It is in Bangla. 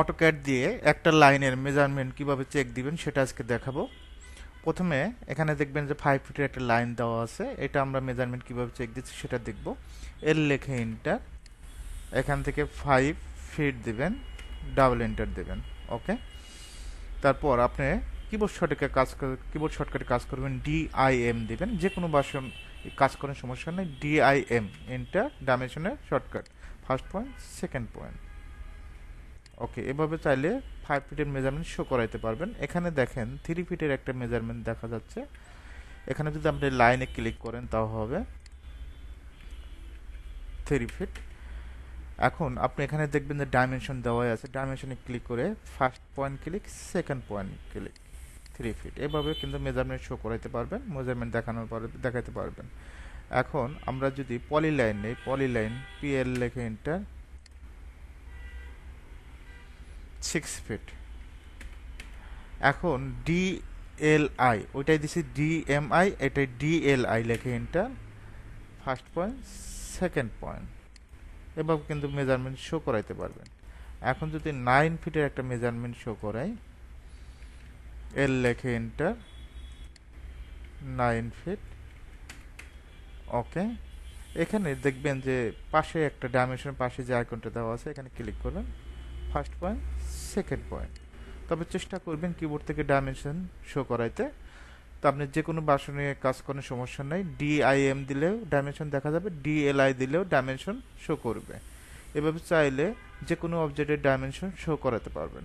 অটোক্যাড দিয়ে একটা লাইনের মেজারমেন্ট কীভাবে চেক দিবেন সেটা আজকে দেখাবো। প্রথমে এখানে দেখবেন যে ফাইভ ফিটের একটা লাইন দেওয়া আছে। এটা আমরা মেজারমেন্ট কীভাবে চেক দিচ্ছি সেটা দেখব। এর লেখে ইন্টার এখান থেকে ফাইভ ফিট দিবেন ডাবল এন্টার দেবেন ওকে তারপর আপনি কিবোর্ড শর্টকাটে কাজ কিবোর্ড শর্টকাটে কাজ করবেন ডিআইএম দিবেন। যে কোনো বাসন কাজ করার সমস্যা নেই ডিআইএম এন্টার ডাইমেনশনের shortcut first point second point okay এভাবে চাইলে ফাইভ ফিটের মেজারমেন্ট শো করাইতে পারবেন। এখানে দেখেন থ্রি ফিটের একটা মেজারমেন্ট দেখা যাচ্ছে। এখানে যদি আপনি লাইনে ক্লিক করেন, তাও হবে থ্রি ফিট এখন আপনি এখানে দেখবেন যে ডাইমেনশন দেওয়াই আছে। ডাইমেনশনে ক্লিক করে first point click second point click three feet এভাবে কিন্তু মেজারমেন্ট শো করাইতে পারবেন মেজারমেন্ট দেখানোর পরে দেখাতে পারবেন। এখন আমরা যদি পলি লাইন নেই পলি লাইন পিএল লেখে এন্টার সিক্স ফিট এখন ডিএলআই ওইটাই দিছি ডিএমআই এটাই ডিএলআই লেখে enter first point second point এভাবে কিন্তু মেজারমেন্ট শো করাইতে পারবেন। এখন যদি নাইন ফিটের একটা মেজারমেন্ট শো করাই এল লেখে এন্টার নাইন ফিট ওকে এখানে দেখবেন যে পাশে একটা ডাইমেনশন পাশে যে আইকনটা দেওয়া আছে, এখানে ক্লিক করবেন ফার্স্ট পয়েন্ট সেকেন্ড পয়েন্ট তবে চেষ্টা করবেন কিবোর্ড থেকে ডাইমেনশন শো করাইতে। তো আপনি যে কোনো বাসনে কাজ করার সমস্যা নাই। ডিআইএম দিলেও ডাইমেনশন দেখা যাবে ডিএলআই দিলেও ডাইমেনশন শো করবে। এভাবে চাইলে যে কোনো অবজেক্টের ডাইমেনশন শো করাতে পারবেন।